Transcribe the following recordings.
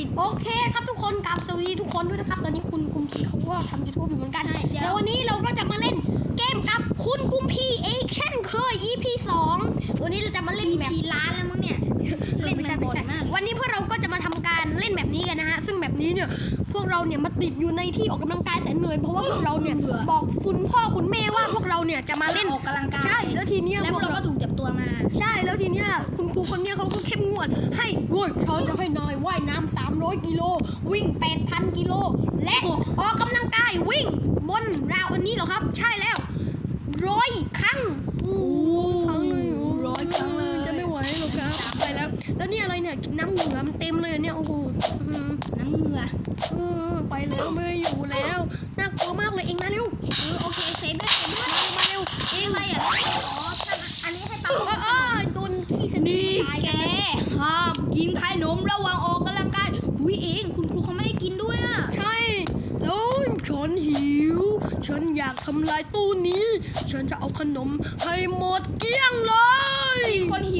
ปิดโอเคครับทุกคนกลับสวัสดีทุกคนด้วยนะครับ ตอนนี้คุณกุมพีเขาก็ทำยูทูบอยู่เหมือนกันใช่เดี๋ยวแล้ววันนี้เราก็จะมาเล่นเกมกับคุณกุมพีเอกเช่นเคย EP 2วันนี้เราจะมาเล่นอีแบบพีล้านแล้วมั้งเนี่ยเล่นไม่ใช่ไม่ใช่บ่อยมากวันนี้พวกเราก็จะมาทำการเล่นแบบนี้กันนะฮะซึ่งแบบนี้เนี่ย พวกเราเนี่ยมาติดอยู่ในที่ออกกำลังกายแสนเหนื่อยเพราะว่าพวกเราเนี่ยบอกคุณพ่อคุณแม่ว่าพวกเราเนี่ยจะมาเล่นออกกำลังกายใช่แล้วทีเนี้ยแล้วพวกเราเราก็ถูกจับตัวมา ใช่แล้วทีเนี้ยคุณครูคนเนี้ยเขาก็เข้มงวด ให้เว้ยฉันจะให้นายว่ายน้ำ300 กิโลวิ่ง 8,000 กิโลและออกกำลังกายวิ่งบนราวอันนี้เหรอครับ ใช่แล้วร้อยครั้งโอ้ นี่อะไรเนี่ยน้ำเหลือมันเต็มเลยเนี่ยโอ้โหน้ำเหงื่อเออไปแล้วไม่อยู่แล้วน่ากลัวมากเลยเองมาเร็วเออโอเคเซฟด้เซฟด้วยมาเร็วเอ๊ะอะไรอะอ๋ออันนี้ให้ปังเออเอโดนขี้สนินี่ตายแกห้ามกินขนมระว่างออกกำลังกายอุ้ยเองคุณครูเขาไม่ให้กินด้วยอะใช่แล้วฉันหิว ฉันอยากทำลายตู้นี้ ฉันจะเอาขนมให้หมดเกลี้ยงเลยมีคนหิว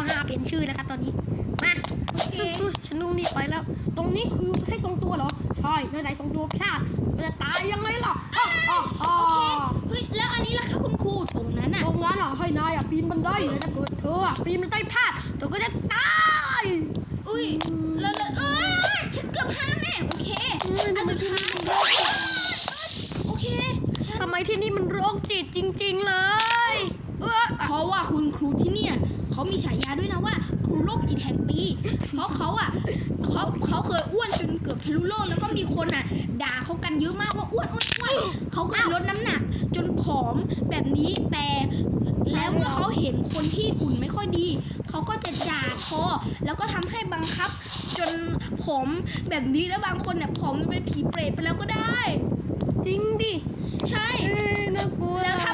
95 เป็นชื่อแล้วครัตอนนี้ มาซึ่งฉันต้องรีบไปแล้ว ตรงนี้คือให้ทรงตัวเหรอ ใช่ถ้าไหนทรงตัวพลาดจะตายยังไงล่ะโอเคเฮ้แล้วอันนี้ล่ะคะคุณครูตรงนั้นอะตรงนั้นอะให้นายอะปีนบันไดเลยนะตัเธออะปีนบันไดพลาดเธอก็จะตายอุ้ยแล้วเออฉันเกือบห้ามแน่โอเคอันค้ายโอเคทำไมที่นี่มันโรคจิตจริง ๆ เลย เออเพราะว่าคุณครูที่เนี่ยเขามีฉายาด้วยนะว่า ครูโรคจิตแห่งปี เพราะเขาอะเขาเขาเคยอ้วนจนเกือบทะลุโลกแล้วก็มีคนอะ ด่าเขากันเยอะมากว่าอ้วนอ้วนอ้วนเขาก็เลยลดน้ำหนัก จนผอมแบบนี้แต่ แล้วเมื่อเขาเห็นคนที่หุ่นไม่ค่อยดี เขาก็จะด่าทอ แล้วก็ทำให้บังคับ จนผอมแบบนี้แล้วบางคนเนี่ยผอมเป็นผีเปรตไปแล้วก็ได้ จริงดิ ใช่ เอ้ยน่ากลัวแล้วถ้า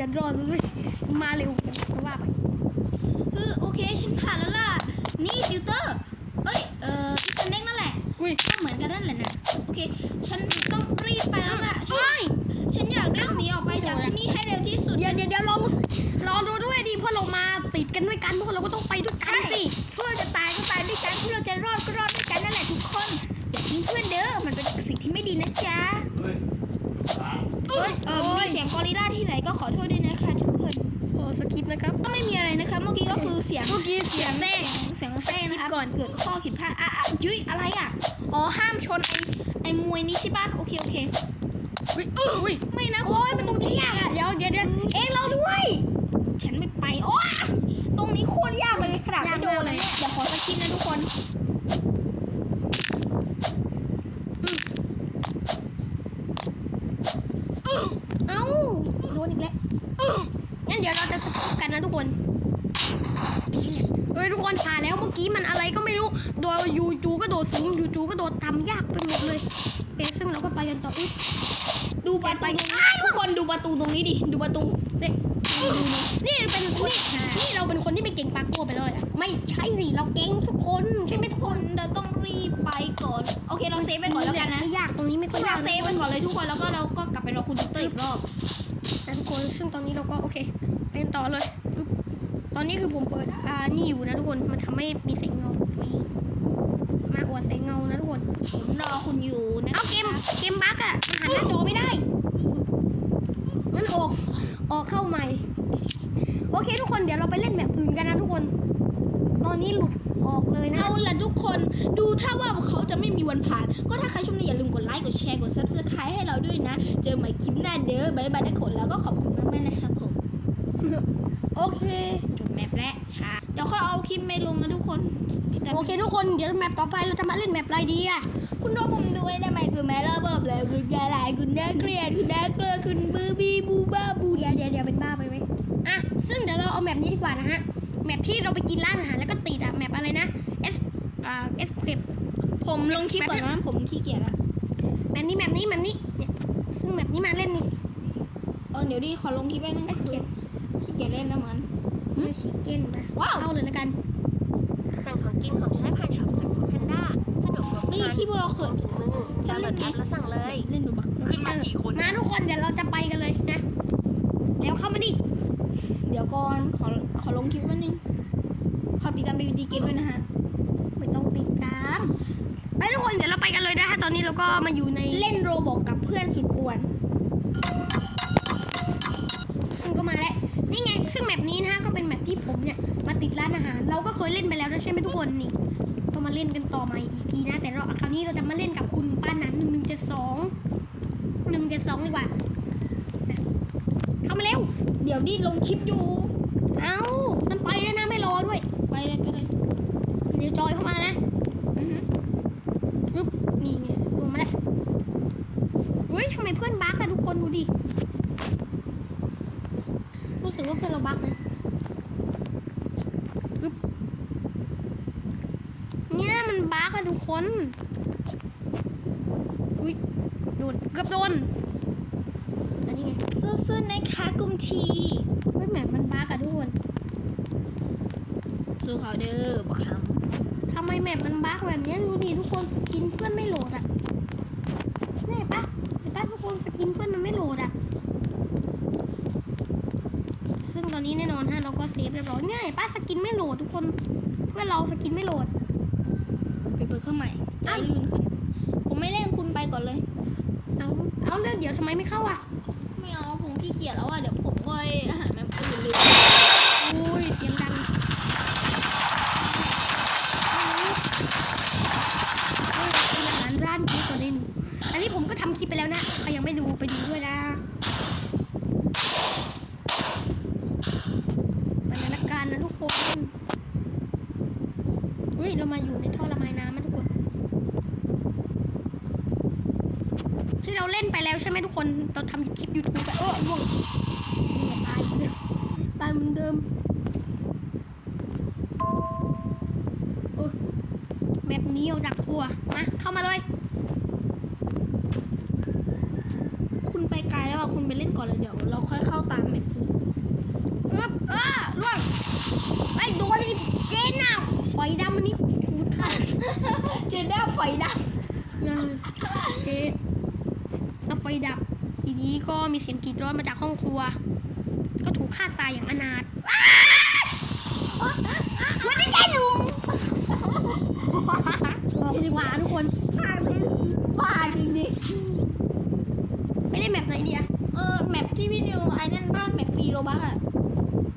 ดี๋ยวรอเลยมาเร็วก็ว่าไปคือโอเคฉันผ่านแล้วล่ะ นี่ติวเตอร์เอ้ยเอออีคันเด้งนั่นแหละอุ้ย ก็เหมือนกันนั่นแหละนะโอเค ฉันต้องรีบไปแล้วล่ะฉันเฮ้ยฉันอยากรีบหนีออกไปจากที่นี่ให้เร็วที่สุด เดี๋ยวเดี๋ยวเดี๋ยวรอรอดูด้วยดิเพราะเรามาติดกันด้วยกันพวกเราก็ต้องไปด้วยกันสิพวกเราจะตายก็ตายด้วยกันพวกเราจะรอดก็รอดด้วยกันนั่นแหละทุกคนอย่าทิ้งเพื่อนเด้อมันเป็นสิ่งที่ไม่ดีนะจ๊ะ เฮ้ยหลัง เอ้ยเออมีเสียง กอริลลาที่ไหนก็ขอโทษด้วยนะคะทุกคนโอ้สคริปต์นะครับ ก็ไม่มีอะไรนะครับเมื่อกี้ก็คือเสียงเมื่อกี้เสียงแทรกเสียงแทรกนะครับคลิปก่อนเกิดข้อผิดพลาดอะอะยุ้ยอะไรอะอ๋อห้ามชนไอ้ไอ้มวยนี้ใช่ปะโอเคโอเคอุ้ยอุ้ยไม่นะโอ้ยมันตรงนี้ยากอะเดี๋ยวเดี๋ยวเดี๋ยวเอ็งเราด้วย ฉันไม่ไปโอ้ตรงนี้โคตรยากเลยขนาดไม่โดนเลยยากมากเลยเนี่ยเดี๋ยวขอสักทีนะทุกคน เอ้าโดนอีกแล้วงั้นเดี๋ยวเราจะสกิปกันนะทุกคนเฮ้ยทุกคนผ่านแล้วเมื่อ กี้มันอะไรก็ไม่รู้ โดยยูจูก็โดดสูงยูจูก็โดดทำยากไปหมดเลยเอ๊ะซึ่งเราก็ไปกันต่ออุ๊ยดูประตูทุกคนดูประตูตรงนี้ดิ ดูประตูเนี่ยดูดูดูนี่เป็นนี่นี่เราเป็นคนที่ไม่เก่งปากโก้ไปเลยอะไม่ใช่สิเราเก่งทุกคนใช่ไหมทุกคนเราต้องรีบไปก่อน โอเคเราเซฟไปก่อนแล้วกันนะไม่ยากตรงนี้ไม่พค่วอยกยาเรากเซฟไปก่อนเลยทุกคนแล้วก็เราก็กลับไปรอคุณดิกเตอร์อีกรอบนะทุกคนซึ่งตอนนี้เราก็โอเคเป็นต่อเลยปึ๊บต อนนี้คือผมเปิดอ่านี่อยู่นะทุกคน มันทำให้มีแสงเงาฟรีมาอวดแสงเงานะทุกคน ผมรอคุณอยู่นะเอาเกม เกมบั๊กอะมันหันหน้าจอไม่ได้งั้นออก ออกเข้าใหม่ โอเคทุกคนเดี๋ยวเราไปเล่นแบบอื่นกันนะทุกคน ตอนนี้หลุดออกเลยนะ เอาละทุกคนดูถ้าว่าเขาจะไม่มีวันผ่าน ก็ถ้าใครชมเนี่ยอย่าลืมกดไลค์ กดแชร์ กด subscribe ให้เราด้วยนะ เจอใหม่คลิปหน้าเด้อบายบายทุกคนแล้วก็ขอบคุณมากๆนะครับผม โอเคจบ แมปและช้าเดี๋ยวค่อยเอาคลิปไม่ลงนะทุกคนแต่โอเคทุกคนเดี๋ยวแมปต่อไปเราจะมาเล่นแมปอะไรดีอะคุณดูผมด้วยได้ไหมคือแม่ระเบิดเลยคุณใจลายคุณน่าเกลียดคุณน่าเกลือคุณบูบี้บูบ้าบูเดี๋ยวเดี๋ยวเดี๋ยวเป็นบ้าไปไหมอะซึ่งเดี๋ยวเราเอาแมปนี้ดีกว่านะฮะแมปที่เราไปกินร้านอาหารแล้วก็ติดอะแมปอะไรนะ S อ่า S เคปผมลงคลิปก่อนนะผมขี้เกียจละแมปนี้แมปนี้แมปนี้เนี่ยซึ่งแมปนี้มาเล่นนี่เออเดี๋ยวดิขอลงคลิปไว้นึงเอสเคปขี้เกียจเล่นแล้วเหมือน ไม่ชิคเก้นนะว้าว เข้าเลยแล้วกัน สั่งของกินของใช้ผ่านช็อปจากฟู้ดแพนด้าสะดวกกว่านี่ที่พวกเราเคย ถึงมือดาวน์โหลดแอปแล้วสั่งเลย เล่นดูบักขึ้นมากี่คนมาทุกคนเดี๋ยวเราจะไปกันเลยนะเดี๋ยวเข้ามาดิเดี๋ยวก่อนขอขอลงคลิปไว้นึงขอติดตามบีบีเกมด้วยนะฮะไม่ต้องติดตามไปทุกคนเดี๋ยวเราไปกันเลยนะฮะตอนนี้เราก็มาอยู่ในเล่นโรบอกกับเพื่อนสุดป่วน ซึ่งก็มาแล้วนี่ไง ซึ่งแมปนี้นะฮะก็เป็นแมปที่ ผมเนี่ยมาติดร้านอาหาร เราก็เคยเล่นไปแล้วนะใช่ไหมทุกคนนี่ก็มาเล่นกันต่อใหม่อีกทีนะ แต่เราคราวนี้เราจะมาเล่นกับคุณป้านันหนึ่งหนึ่งเจ็ดสองหนึ่งเจ็ดสองดีกว่าเข้ามาเร็ว เดี๋ยวนี่ลงคลิปอยู่ เอ้ามันไปแล้วนะไม่รอด้วย ไปเลยไปเลยเดี๋ยวจอยเข้ามานะ อือฮึ ปึ๊บนี่ไงลงมาแล้วเฮ้ยทำไมเพื่อนบั๊กอะทุกคนดูดิรู้สึกว่าเพื่อนเราบั๊กนะปึ๊บเนี่ยมันบั๊ก อุ้ยโดนเกือบโดน อันนี้ไงสู้ๆนะคะกุมทีเฮ้ยแหมมันบั๊กอะทุกคน สู้เขาเด้อบักคทำไมแมปมันบั๊กแบบนี้ดูดิทุกคนสกินเพื่อนไม่โหลดอะนี่เห็นปะเห็นปะทุกคนสกินเพื่อนมันไม่โหลดอะซึ่งตอนนี้แน่นอนฮะเราก็เซฟเรียบร้อยเนี่ยเห็นปะสกินไม่โหลดทุกคน เพื่อนเราสกินไม่โหลด รื่องใหม่จะได้ลื่นขึ้น ผมไม่เล่นคุณไปก่อนเลย เอาเอาเรื่องเดี๋ยวทำไมไม่เข้าอะไม่เอาผมขี้เกียจแล้วอะเดี๋ยวผมก็อาหารมันอื่นเลย อุ้ยเสียงดังเอาเป็นอาหารร้านนี้ก่อนเลยหนูอันนี้ผมก็ทำคลิปไปแล้วนะใครยังไม่ดูไปดูด้วยนะบรรยากาศนะทุกคนเฮ้ยเรามาอยู่ในท่อระบายน้ำนะทุกคน ที่เราเล่นไปแล้วใช่ไหมทุกคน เราทำคลิปยูทูบไปโอ้ยล่วงนี่ตายเลยตายเหมือนเดิมโอ้ยแบบนี้ออกจากครัวมาเข้ามาเลย คุณไปไกลแล้วอะคุณไปเล่นก่อนเลยเดี๋ยว เราค่อยเข้าตามแมปอึ๊บอ้าล่วงไอ้โดนไอ้เจนน่ะไฟดำมันนี่ขูดขาดเจนด้าไฟดับ นั่นเจ๊แล้วไฟดับ ที นี้ก็มีเสียงกรีดร้องมาจากห้องครัว ก็ถูกฆ่าตายอย่างอนาถวันนี้เจ๊หนุ่มบอกดีกว่าทุกคนบ้าจริงดิไปเล่นแบบไหนดีอะเออแมปที่พี่นิวไอ้นั่นบ้านแมปฟรีโรบักอะ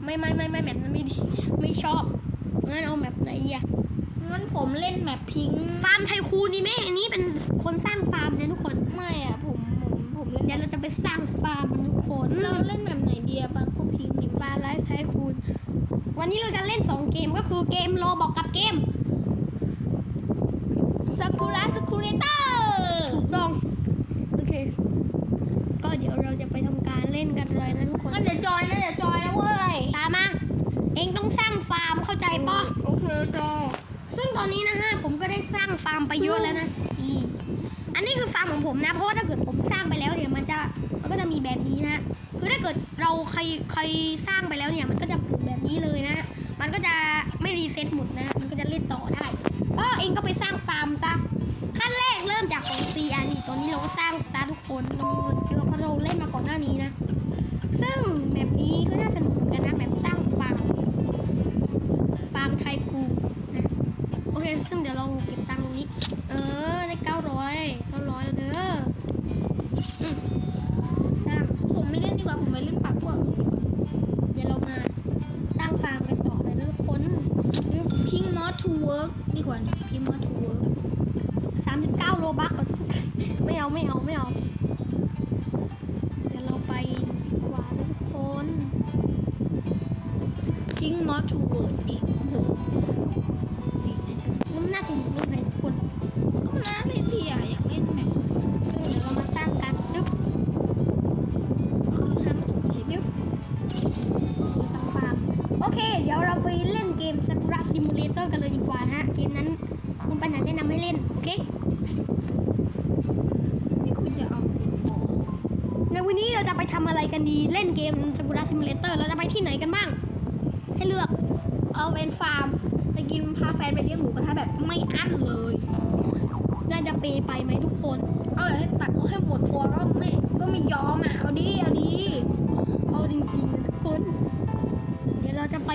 ไม่ไม่ไม่ไม่แบบนั้นไม่ดีไม่ชอบงั้นเอาแบบไหนดีอะงั้นผมเล่นแมปพิงค์ฟาร์มไทคูนนี่แม่อันนี้เป็นคนสร้างฟาร์มนะทุกคนไม่อะผมผมผม เล่นเดี๋ยวเราจะไปสร้างฟาร์มกันทุกคนเราเล่นแบบไหนดีอะบางก็พิงค์ดิฟาร์มไลฟ์ไทคูนวันนี้เราจะเล่น 2 เกมก็คือเกมโลบอกกับเกมซากุระซากุเรเตอร์ถูกต้องโอเค ก็เดี๋ยวเราจะไปทำการเล่นกันเลยนะทุกคนงั้นเดี๋ยวจอยนะเดี๋ยวจอยนะเว้ย ตามมา เองต้องสร้างฟาร์มเข้าใจปะโอเคจอซึ่งตอนนี้นะฮะผมก็ได้สร้างฟาร์มไปเยอะแล้วนะนี่อันนี้คือฟาร์มของผมนะ เพราะว่าถ้าเกิดผมสร้างไปแล้วเนี่ยมันจะมัน ก็จะมีแบบนี้นะคือถ้าเกิดเราใครใครสร้างไปแล้วเนี่ย มันก็จะปุ่มแบบนี้เลยนะ มันก็จะไม่รีเซ็ตหมดนะ มันก็จะเล่นต่อได้ก็เองก็ไปสร้างฟาร์มซะขั้นแรกเริ่มจากของซีอันนี้ตอนนี้เราก็สร้างซะทุกคนเรามีเงินเยอะเพราะเราเล่นมาก่อนหน้านี้นะ Simulator กันเลยดีกว่านะฮะ เกมนั้นคุณปัญหาแนะนำให้เล่น โอเคนี่คุณจะเอาจริงเหรอในวันนี้เราจะไปทำอะไรกันดี เล่นเกม Sakura Simulator เราจะไปที่ไหนกันบ้าง ให้เลือก เอาเป็นฟาร์ม ไปกินพาแฟนไปเลี้ยงหมูกระทะแบบไม่อั้นเลยน่าจะเปไปไหมทุกคน เอาให้ตัดเอาให้หมดตัวก็ไม่ก็ไม่ยอมอะ เอาดี เอาดี เอาจริงๆทุกคน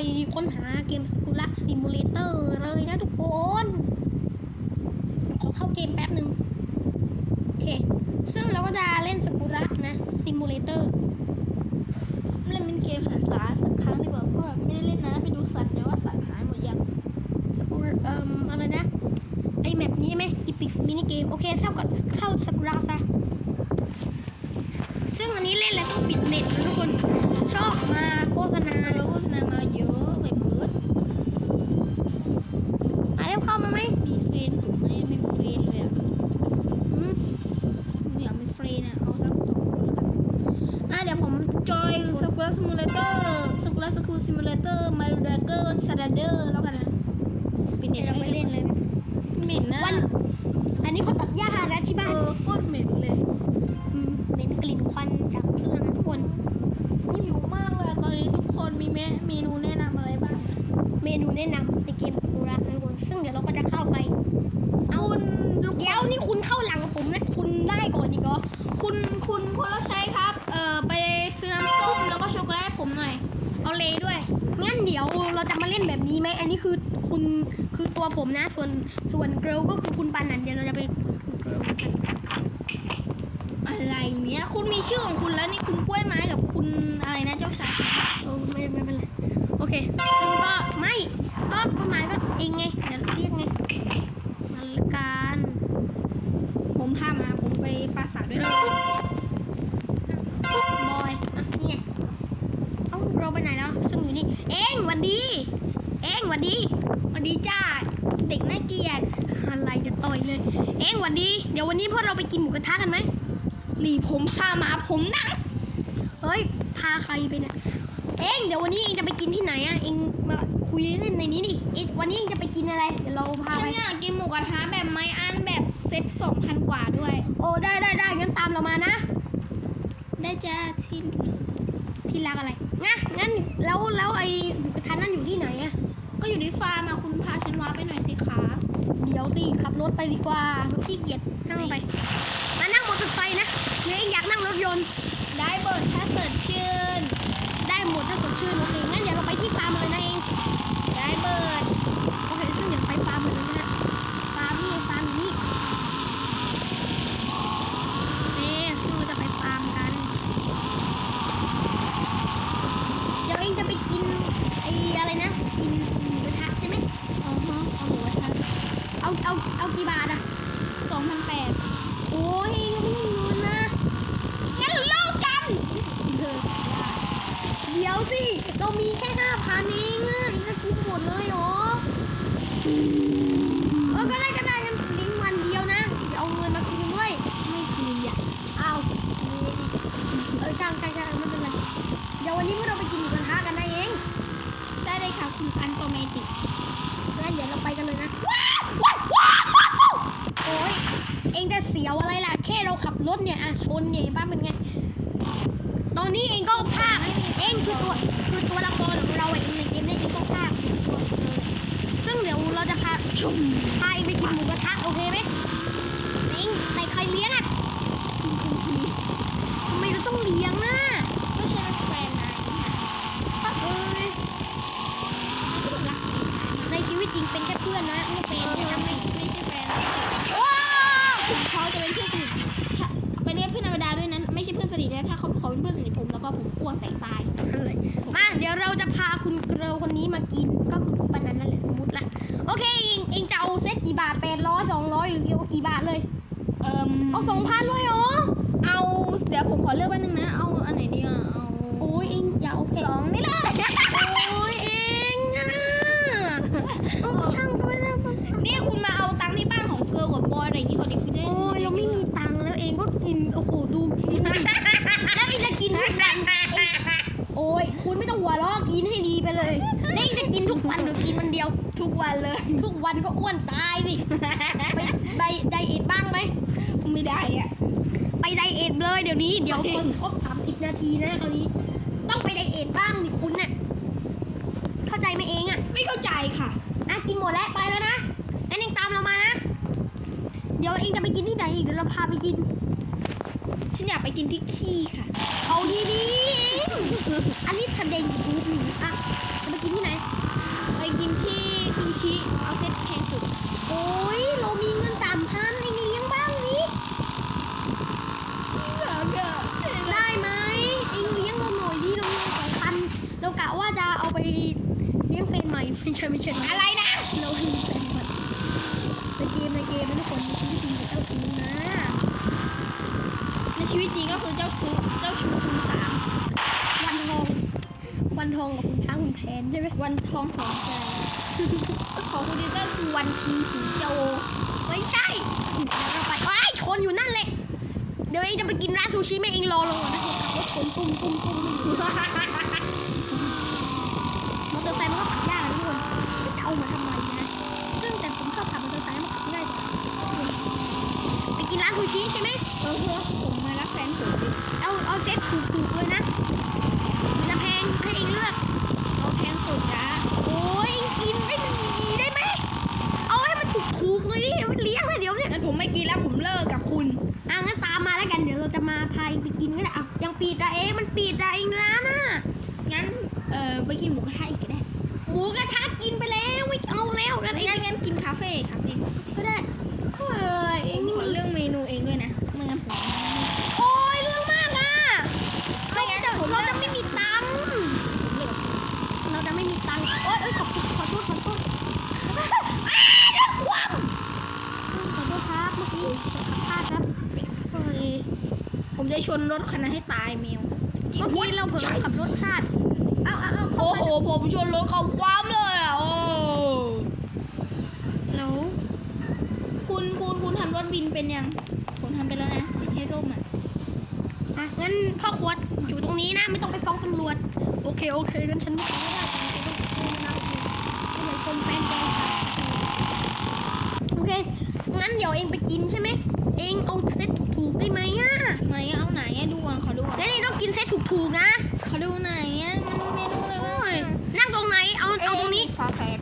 ไปค้นหาเกม Sakura Simulator เลยนะทุกคน ขอเข้าเกมแป๊บหนึ่งโอเค ซึ่งเราก็จะเล่น Sakura นะ Simulator เล่นเป็นเกมหันษาสักครั้งดีกว่าเพราะไม่ได้เล่นนะไปดูสัตว์เดี๋ยวว่าสัตว์หายหมดยัง Sakura เอ่มอะไรนะ ไอแมปนี้ไหม Epic Mini Game โอเคเท่ากับเข้า Sakura ซะซึ่งอันนี้เล่นแล้วต้องปิดเน็ตนะทุกคน ชอบมาโฆษณาโฆษณามาเยอะไปเบิร์ด มาเร็วเข้ามาไหม มีเฟรนผมไม่ไม่มีเฟรนเลยอะ อืม ผมอยากมีเฟรนอะเอาสักสองคนแล้วกันอะเดี๋ยวผมจอยสกูลซิมูเลเตอร์สกูลสกูลซิมูเลเตอร์มาดูด เกอร์ซาดาเดอร์แล้วกันนะปิดเดี๋เน็ยวตเราไม่ไปเล่เล่นนเลเลยยเหม็นนะวันอันนี้เขาตัดหญ้านะที่เอบ้านอโคตรเหม็นเลยอืมเหม็นกลิ่นควันจากเครื่องนะทุกคนหิวมากเลยตอนนี้ทุกคนมีเมเมนูแนะนำอะไรบ้างเมนูแนะนำในเกมสกุระนะทุกคนซึ่งเดี๋ยวเราก็จะเข้าไปคุณลูกเดี๋ยวนี่คุณเข้าหลังผมนะคุณได้ก่อนอีกเหรอคุณคุณคนรับใช้ครับ เอ่อไปซื้อน้ำส้มแล้วก็ช็อกโกแลตผมหน่อย เอาเลยด้วย งั้นเดี๋ยวเราจะมาเล่นแบบนี้ไหมอันนี้คือคุณคือตัวผมนะ ส่วนส่วนเกิลก็คือคุณปานันเดี๋ยวเราจะไปเกลกันอะไรเนี้ยคุณมีชื่อของคุณแล้วนี่คุณกล้วยไม้กับคุณอะไรนะเจ้าชายโอ้ไม่ไม่เป็นไรโอเคแล้วก็ไม่ก็ประมาณก็เองไง เดี๋ยวเรียกไงมาละกัน ผมพามาผมไปปราสาทด้วยนะ บอย อะ นี่ไง เอ้าเราไปไหนแล้ว ซึ่งอยู่นี่ เองหวันดี เองหวันดีสวัสดีจ้า เด็กน่าเกลียดอะไรจะต่อยเลย เองหวันดี เดี๋ยววันนี้พวกเราไปกินหมูกระทะกันไหมหลีผมพามาผมนั่งเฮ้ย พาใครไปเนี่ย เองเดี๋ยววันนี้เองจะไปกินที่ไหนอะ เองมาคุยเล่นในนี้ดิเองวันนี้เองจะไปกินอะไร เดี๋ยวเราพาฉัไปนอยากกินหมูกระทะแบบไม้อันแบบเซ็ตสองพันกว่าด้วย โอ้ได้ได้ได้งั้นตามเรามานะ ได้จ้าที่หนึ่งที่รักอะไร งั้นงั้นแล้วแล้วไอ้หมูกระทะนั่นอยู่ที่ไหนอะก็อยู่ในฟาร์มอะคุณพาฉันว้าไปหน่อยสิคะเดี๋ยวสิขับรถไปดีกว่าขี้เกียจนั่งไป มานั่งมอเตอร์ไซค์นะหรือเองอยากนั่งรถยนต์ ได้เบิร์ดถ้าสิร์ชชื่น ได้หมดถ้าสดชื่นโอเคงั้นเดี๋ยวเราไปที่ฟาร์มเลยนะเอง ได้เบิร์ดโอเคซึ่งเดี๋ยวไปฟาร์มเลยนะฮะฟาร์มนี่ฟาร์มอยู่นี่เอ๊ซึ่งเราจะไปฟาร์มกัน เดี๋ยวเองจะไปกินไอ้อะไรนะ กินหมูกระทะใช่ไหม อ๋อฮะเอาหมูกระทะ เอากี่บาทอะสองพันแปดโอ้ยเองไม่มีเงินนะงั้นเลิกกันเดี๋ยวสิ เรามีแค่ห้าพันเองอะเองจะกินหมดเลยเหรอเออก็ได้ก็ได้งั้นลิงวันเดียวนะเดี๋ยวเอาเงินมาคืนด้วยไม่คืนอย่าเอาเออช่างช่างช่างไม่เป็นไรเดี๋ยววันนี้พวกเราไปกินหมูกระทะกันนะเอง ได้เลยค่ะคุณอันโตเมติงั้นเดี๋ยวเราไปกันเลยนะ องจะเสียวอะไรล่ะ แค่เราขับรถเนี่ยอะชนเนี่ยบ้านเป็นไง ตอนนี้เองก็ภาคเองคือตัวคือตัวละครของเราเองในเกมนี้เองก็ภาคซึ่งเดี๋ยวเราจะพาชุมพาเองไปกินหมูกระทะโอเคไหมเองแต่ใครเลี้ยงอะทำไมเราต้องเลี้ยง นเองโอ้ยคุณไม่ต้องหัวเราะกินให้ดีไปเลยแล้วเองจะกินทุกวันหรือกินวันเดียวดียวทุกวันเลย ทุกวันก็อ้วนตายสิไปไดไดเอทบ้างไหมไม่ได้อะไปไดเอทเลยเดี๋ยวนี้เดี๋ยวคนครบ30นาทีนะคราวนี้ ต้องไปไดเอทบ้างนี่คุณน่ะเข้าใจไหมเองอะไม่เข้าใจค่ะอะกินหมดแล้วไปแล้วนะงั้นเองตามเรามานะ เดี๋ยวเองจะไปกินที่ไหนอีกเดี๋ยวเราพาไปกินฉันอยากไปกินที่ขี้ค่ะ เอาดีดีๆอันนี้แสดงยูทูบหนูอะจะไปกินที่ไหน ไปกินที่ซูชิเอาเซ็ตแพงสุด โอ้ยเรามีเงินสามพันเองเลี้ยงบ้างนี่ได้ไหมเองเลี้ยงเราหน่อยดิเรามีสองพันเรากะว่าจะเอาไปเลี้ยงแฟนใหม่ไม่ใช่ไม่ใช่อะไรนะเรามีแฟนใหม่ในเกมในเกมนะทุกคนชีวิตจริงกับเจ้าชู้นะในชีวิตจริงก็คือเจ้าชู้เจ้าชู้คุณสามวันทองวันทองกับคุณช้างคุณแผนใช่ไหมวันทองสองใจ ของคุณดิเตอร์คือวันทีสีโจไม่ใช่เราไปว้ายชนอยู่นั่นแหละเดี๋ยวเองจะไปกินร้านซูชิแม่เองรอลงก่อนนะขับรถชนตุ้มตุ้มตุ้มมมอเตอร์ไซค์มันก็ขับยากนะทุกคนจะเอามาทำไมนะซึ่งแต่ผมชอบขับมอเตอร์ไซค์มันขับง่ายกว่าไปกินร้านซูชิใช่ไหมเออเพื่อผมมารักแฟนผมเอาเอาเซ็ตถูกๆเลยนะมันจะแพงให้เองเลือก เอาแพงสุดจ้า โอ้ยเองกินให้มันดีๆได้ไหม เอาให้มันถูกๆเล ยดิมันเลี้ยงเลยเดี๋ยวเนี่ยงั้นผมไม่กินแล้วผมเลิกกับคุณ อะงั้นตามมาแล้วกันเดี๋ยวเราจะมาพายไปกินก็ได้อะยังปีดอะเองมันปีดอะเองนะ งั้นเออไปกินหมูกระทะอีกก็ได้ หมูกระทะกินไปแล้วไม่เอาแล้วกันเอง งั้นงั้นกินคาเฟ่คาเฟ่ ก็ได้เฮ้ยเองนี่ ข มั อนเรื่องเมนูเองด้วยนะไม่งั้นผม โอ้ยเรื่องมากอะเราจะเราจะไม่มีตังค์เราจะไม่มีตังค์โอ้ยเอ้ยขอโทษขอโทษขอโทษอ้าวรถคว่ำขอโทษครับเมื่อกี้ขับพลาดครับเฮ้ย ผมจะชนรถคันนั้นให้ตายแมว เมื่อกี้เราเผลอขับรถพลาดเอาเอาเอา โอ้โหผมชนรถเขาคว้ามเลยอะโอ้ แล้ว คุณคุณคุณทำรถบินเป็นยัง ผมทำไปแล้วนะไม่ใช่ร่มอะ อะงั้นพ่อขวดอยู่ตรงนี้นะ ไม่ต้องไปฟ้องตำรวจ โอเค โอเคงั้นฉันไม่ฟ้องไม่ได้แต่ต้องฟ้องนะโอเคไม่เหมือนคนแฟนแกโอเค งั้น เองไปกินใช่ไหม เองเอาเซตถูกๆได้ไหมอะไหนเอาไหนอะดูอะขอดูอะนแล้วเองต้องกินเซตถูกๆนะ ขอดูไหนอะมันดูเมนูเลยว่า โอ้ยนั่งตรงไหน เอาเอาตรงนี้ ฝาแฝด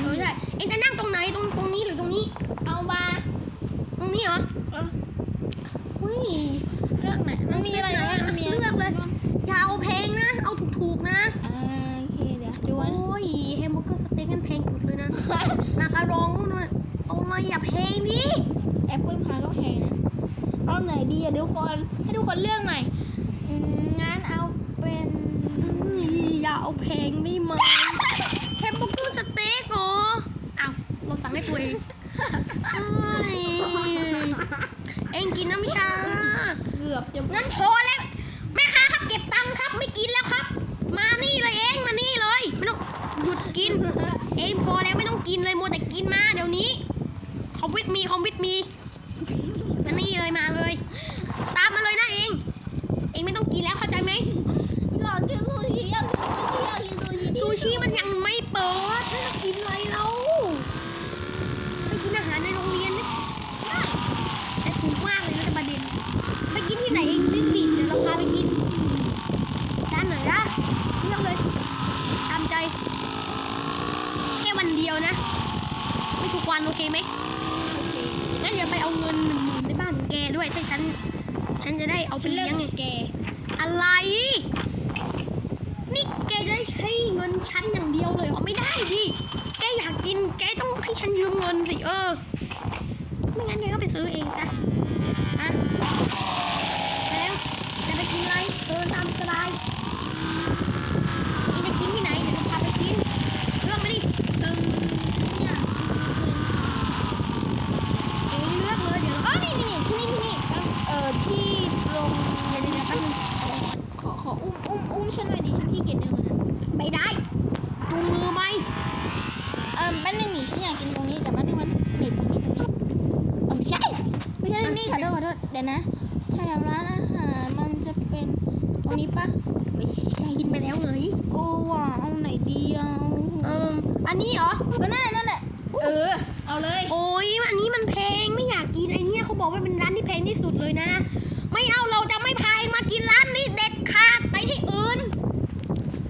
เออใช่ เองจะนั่งตรงไหน ตรงตรงนี้หรือตรงนี้ เอาบาร์ ตรงนี้เหรอ เออ อุ้ย เรื่องไหนมันมีอะไรนะมันมี เลือกเลย อย่าเอาเพลงนะ เอาถูกๆนะ อ่าโอเคเดี๋ยวดู โอ้ ว่า ยแฮมเบอร์เกอร์สเต็กนั่นแพงสุดเลยนะ มากระรองนู่นเอาอะไรอย่าเพลงดิ แอปเปิลพายก็แพงนะเอาไหนดีอะทุกคนให้ทุกคนเลือกหน่อยอืมงั้นเอาเป็น อย่าเอาเพลงได้ไหมแฮมเบอร์เกอร์สเต็กเหรออ้าวเราสั่งให้ตัวเองเอ้ยเองกินน้ำชา เกื อบจะงั้นพอแล้ว แม่ค้าครับเก็บตังค์ครับ ไม่กินแล้วครับ มานี่เลยเองมานี่เลยไม่ต้องหยุดกิน เองพอแล้วไม่ต้องกินเลยมัวแต่กินมาเดี๋ยวนี้คอมวิทมีคอมวิทมีมานี่เลยมาเลย ตามมาเลยนะเอง เองไม่ต้องกินแล้วเข้าใจไหม อยากกินซูชิอยากกินซูชิอยากกินซูชิ ซูชิมันยังไม่เปิดจะกินอะไรเราไปกินอาหารในโรงเรียนนี่ได้แต่ถูกมากเลยนะแต่ประเด็น ไปกินที่ไหนเองรีบปิดเดี๋ยวเราพาไปกินร้านไหนล่ะเลือกเลยตามใจ แค่วันเดียวนะ ไม่ทุกวันโอเคไหมงั้นอย่าไปเอาเงินหนึ่งหมื่นในบ้านของแกด้วยถ้าฉัน ฉันจะได้เอาไป เป็นเรื่ เลี้ อย ง งไง แก อะไร นี่แกจะใช้เงินฉันอย่างเดียวเลยเหรอไม่ได้ดิ แกอยากกิน แกต้องให้ฉันยืมเงินสิเออ ไม่งั้นแกก็ไปซื้อเองจ้ะฮะแล้วจะไปกินอะไรเดินตามสบายนี่จะกินที่ไหนเดี๋ยวจะพาไปกิน เลือกมาดิ เอออยาก เองเลือกเลยเดี๋ยวเราอ๋อนี่นี่นี่ที่นี่ที่นี่ เออที่โรงเดี๋ยวเดี๋ยวแป๊บนึงขอขออุ้มอุ้มอุ้มฉันหน่อยดิฉันขี้เกียจเดินอะ ไม่ได้ จูงมือไหม เออแป๊บนึงนี่ฉันอยากกินตรงนี้แต่แป๊บนึงมันติดตรงนี้ตรงนี้เออไม่ใช่ไม่ใช่นี่ขอโทษขอโทษเดี๋ ยวนะ ถ้าทำร้านอาหารมันจะเป็นตรงอันนี้ปะไม่ใช่กินไปแล้วไงโอ้ว่ะเอาไหนดีเอาเอออันนี้เหรอก็นั่นแหละนั่นแหละเออ เอาเลย โอ้ยอันนี้มันแพงไม่อยากกินไอเนี่ยเขาบอกว่าเป็นร้านที่แพงที่สุดเลยนะ ไม่เอาเราจะไม่พายมากินร้านนี้เด็ดขาดไปที่อื่น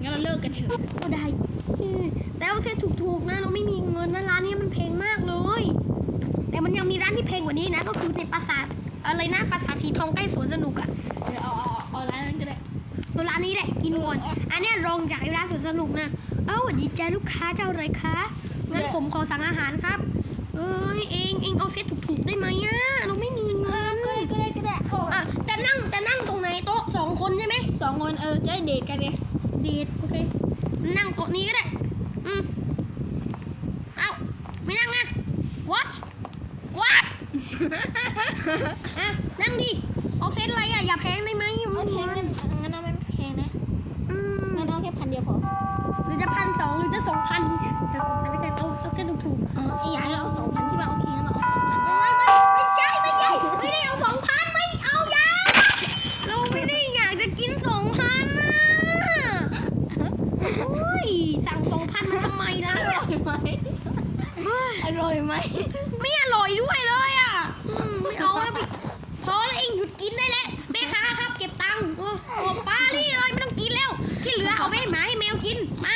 งั้นเราเลิกกันเถอะก็ได้เออแต่เอาเส้นถูกๆนะเราไม่มีเงินนะร้านนี้มันแพงมากเลย แต่มันยังมีร้านที่แพงกว่านี้นะ ก็คือในปราสาท อะไรนะปราสาทสีทองใกล้สวนสนุกอะเดี๋ยวเอาเอาเอาร้านนั้นก็ได้เอาร้านนี้แหละกินก่อนอันเนี้ยรองจากไอ้ร้านสวนสนุกนะเอ้าสวัสดีจ้าลูกค้าเจ้าอะไรคะงั้นผมขอสั่งอาหารครับ เอ้ยเองเองเอาเซตถูกๆได้ไหมอะเราไม่มีเงินก็ได้ก็ได้ก็ได้เอาอะจะนั่งจะนั่งตรงไหนโต๊ะสองคนใช่ไหมสองคนเออจะได้เดทกันไงเดทโอเคนั่งโต๊ะนี้ก็ได้ อร่อยไหมไม่อร่อยด้วยเลยอะอืมไม่เอาแล้วไปพอแล้วเองหยุดกินได้แล้วแม่ค้าครับเก็บตังค์โอ้โอ้ป้านี่เลยไม่ต้องกินแล้ว ที่เหลือเอาไปให้หมาให้แมวกินมา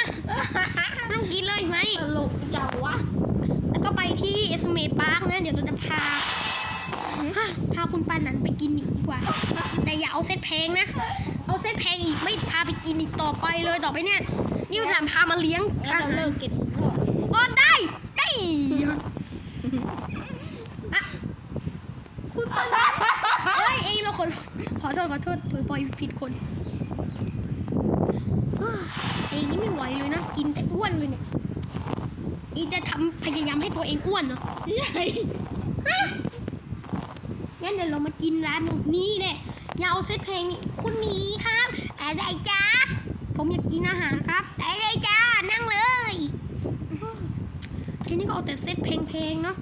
ไม่ต้องกินเลยไหม ตลกจังวะแล้วก็ไปที่เอสเมปาร์คนะเดี๋ยวเราจะพาพาคุณปานันไปกินอีกดีกว่า แต่อย่าเอาเซตแพงนะ เอาเซตแพงอีกไม่พาไปกินอีกต่อไปเลยต่อไปเนี่ย นี่อุตส่าห์พามาเลี้ยงงั้นอาเราหารเลิกกัน อ๋อได้ได้อะคุณปานันเฮ้ยเองเราขอขอ โทษขอโทษเผยปล่อยผิดคนเฮ้ยเองนี่ไม่ไหวเลยนะ กินแต่อ้วนเลยเนี่ยอีจะทำพยายามให้ตัวเองอ้วนเหรอใช่งั้นเดี๋ยวเรามากินร้านนี้เนี่ยอย่าเอาเซตเพลงนี่คุณหมีครับอะไรจ้าผมอยากกินอาหารครับอะไรจ้านั่งเลยทีนี้ก็เอาแต่เซตเพลงๆเนาะ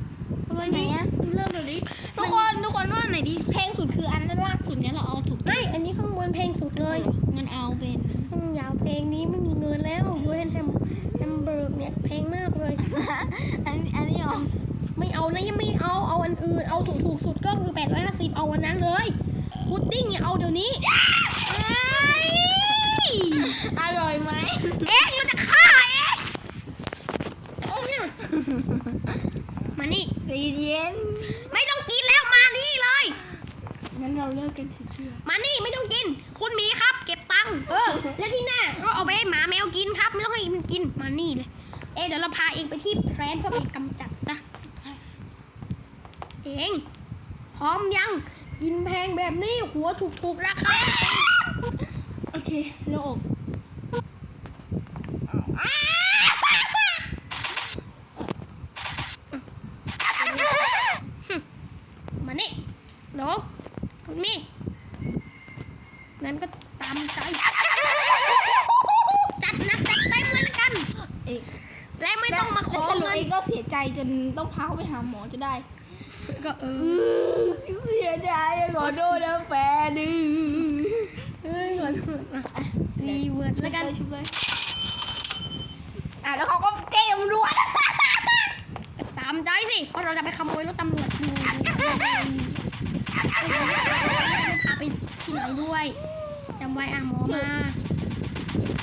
เอาเลยไหนดิอะเริ่มเลยดิทุกคนทุกคนว่าไหนดีแพงสุดคืออันด้านล่างสุดเนี่ยเราเอาถูกไม่อั นนี้ข้างบนเพลงสุดเลยงั้นเอาเป็นซึ่งยาวเพลงนี้ไม่มีเงินแล้วยูเอ็นแฮมแฮมเบอร์กเนี่ยเพลงมากเลย อันอันนี้เหรอไม่เอานะยังไม่เอาเอาอันอื่นเอาถูกถูกๆสุดก็คือ850เอาวันนั้นเลยพุดดิ้งเนี่ยเอาเดี๋ยวนี้เอ้ยอร่อยไหมเอ็กซ์มันจะฆ่าเอ็กซ์มานี่ใจเย็น ไม่ต้องกินแล้วมานี่เลย งั้น เราเลิกกันเถอะเชื่อมานี่ไม่ต้องกิน คุณหมีครับ เก็บตังค์เออ แล้วที่หน้าก็เอาไปให้หมาแมวกินครับ ไม่ต้องให้มันกินมานี่เลย เอะเดี๋ยวเราพาเองไปที่แพรนเพื่อไปกำจัดซะเองพร้อมยังกินแพงแบบนี้หัวถูกถูกๆราคา โอเคโลก มานี่เหรอคุณหมีงั้นก็ตามใจ จัดหนักจัดเต็มเลยละกัน เอก และไม่ต้องมาขอ สรุป เงินเองก็เสียใจจนต้องพาเขาไปหาหมอจะได้ ก็เออเสียใจขอโทษนะแฟนดื้อเฮ้ยขอโทษอะรีเวิร์ดแล้วกันชุบเลยอะแล้วเขาก็แจ้งตำรวจตามใจสิเพราะเราจะไปขโมยรถตำรวจอยู่ไม่พาไปที่ไหนด้วยจำไว้อะหมอมา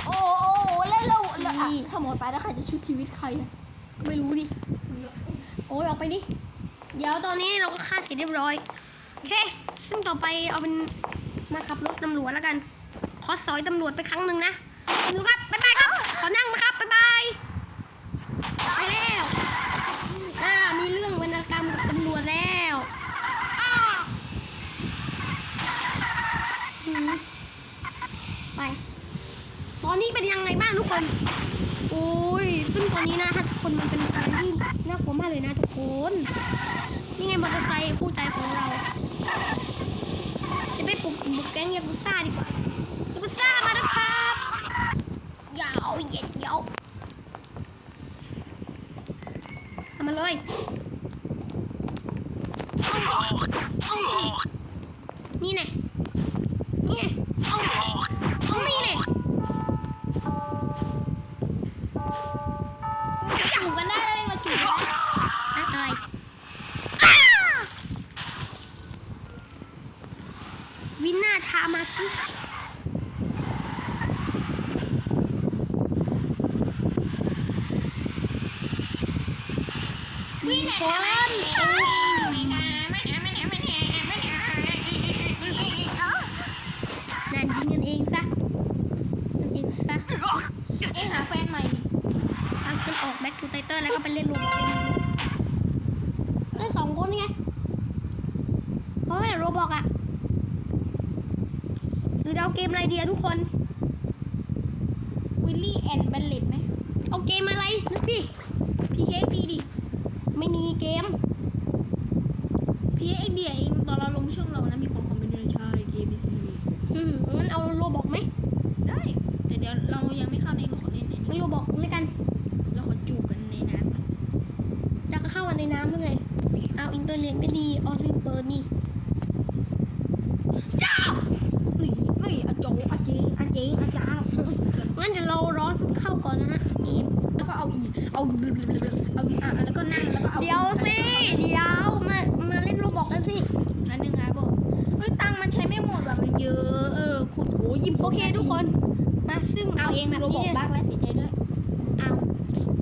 โอ้โหแล้วเราแล้วอะนี่ถ้าหมอตายแล้วใครจะช่วยชีวิตใครอะ ไม่รู้ดิโอ้ยออกไปดิ เดี๋ยวตอนนี้เราก็ฆ่าเสร็จเรียบร้อย โอเค ซึ่งต่อไปเอาเป็นมาขับรถตำรวจแล้วกัน ขอสอยตำรวจไปครั้งหนึ่งนะดูครับ บ๊ายบายครับ ขอนั่งนะครับ บ๊ายบาย ไปแล้วอ่ามีเรื่องวรรณกรรมกับตำรวจแล้วไป ตอนนี้เป็นยังไงบ้างทุกคน นนี้นะถ้าทุกคนมันเป็นอะไรที่น่ากลัวมากเลยนะทุกคน นี่ไงมอเตอร์ไซค์คู่ใจของเรา จะไปปลุกบุกแก๊งยากุซ่าดีกว่ายากุซ่ามาแล้วครับยาวเหยียดยาว มากิวิ่งคนนั่นยิงกันเองซะกันเองซะ เอ็งหาแฟนใหม่ดิเอากันออกแบ็คทูไตเตอร์แล้วก็ไปเล่นโรบอทได้สองคนไงเพราะว่าโรบอกอะหรือจะ เอาเกมอะไรดีอะทุกคนวิลลี่แอนด์แบลเลตไหมเอาเกมอะไรนึกสิพีเคดีดิ ไม่มีเกมพีเคดีเองตอนเราลงช่องเรานะมีคนคอมเมนต์เลยใช่เกมบีซีอืมงั้นเอาโรบอกไหมได้ แต่เดี๋ยวเรายังไม่เข้าในเราขอเล่นในไม่นี้โรบอกด้วยกันเราขอจูบกันในน้ำก่อนจะเข้ามาในน้ำด้วยไงเอาอินเทอร์เน็ตไม่ดีออลืมเปิดนี่หนีหนีอาโจอาเจงอาเจงอาจ้า งั้นเดี๋ยวเราร้อ นเข้าก่อนนะฮะเกมแล้วก็เอาอีเอาเอาอะแล้วก็นั่งแล้วก็เอาเดี๋ยวสิเดี๋ยวมามาเล่นโรบอกกันสิอันหนึงครับบอกเฮ้ยตังค์มันใช้ไม่หมดแบบมันเยอะเออคุณโอ้ยยิ้มโอเคทุกคนมาซึ่งเอาเองแบบโรบนี้อกเนี่ยบักแล้วเสียใจด้วยเอา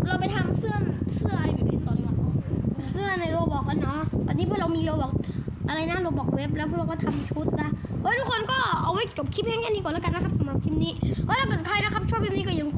เราไปทำเสื้อเสื้ออะไรแบบนี้ต่อดีกว่าเสื้อในโรบอกกันเนาะตอนนี้พวกเรามีโรบอกอะไรนะโรบอกเว็บแล้วพวกเราก็ทำชุดซะเฮ้ยทุกคนก็เอาไว้จบคลิปเพียงแค่นี้ก่อนแล้วกันนะครับสำหรับคลิปนี้เฮ้ยถ้าเกิดใครนะครับชอบคลิปนี้ก็อย่าลืม